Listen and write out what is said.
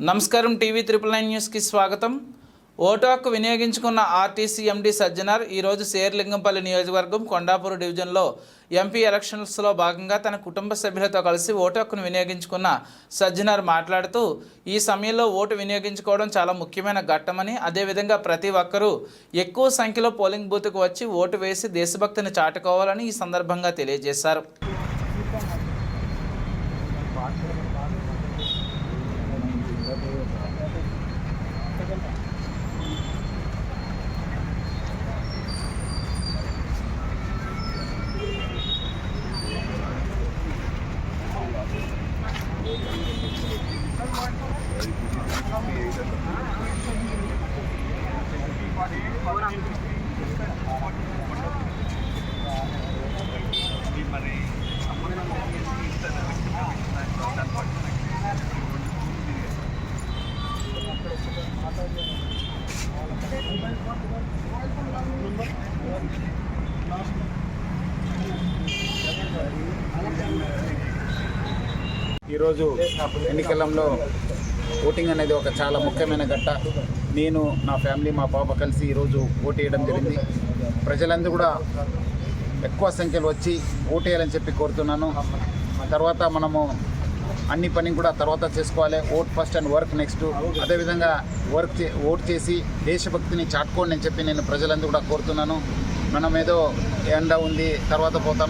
నమస్కారం TV triple nine న్యూస్కి స్వాగతం. ఓటు హక్కు వినియోగించుకున్న ఆర్టీసీ ఎండీ సజ్జనార్ ఈరోజు శేర్లింగంపల్లి నియోజకవర్గం కొండాపూర్ డివిజన్లో ఎంపీ ఎలక్షన్స్లో భాగంగా తన కుటుంబ సభ్యులతో కలిసి ఓటు హక్కును వినియోగించుకున్న సజ్జనార్ మాట్లాడుతూ ఈ సమయంలో ఓటు వినియోగించుకోవడం చాలా ముఖ్యమైన ఘట్టమని అదేవిధంగా ప్రతి ఒక్కరూ ఎక్కువ సంఖ్యలో పోలింగ్ బూత్కు వచ్చి ఓటు వేసి దేశభక్తిని చాటుకోవాలని ఈ సందర్భంగా తెలియజేశారు. ఈరోజు ఎన్నికలంలో ఓటింగ్ అనేది ఒక చాలా ముఖ్యమైన ఘట్ట. నేను నా ఫ్యామిలీ మా పాప కలిసి ఈరోజు ఓటు వేయడం జరిగింది. ప్రజలందరూ కూడా ఎక్కువ సంఖ్యలో వచ్చి ఓటు వేయాలని చెప్పి కోరుతున్నాను. తర్వాత మనము అన్ని పని కూడా తర్వాత చేసుకోవాలి. Vote first and work next. అదేవిధంగా వర్క్ చే ఓట్ చేసి దేశభక్తిని చాటుకోండి అని చెప్పి నేను ప్రజలందరూ కూడా కోరుతున్నాను. మనం ఏదో ఎండ ఉంది తర్వాత పోతాను.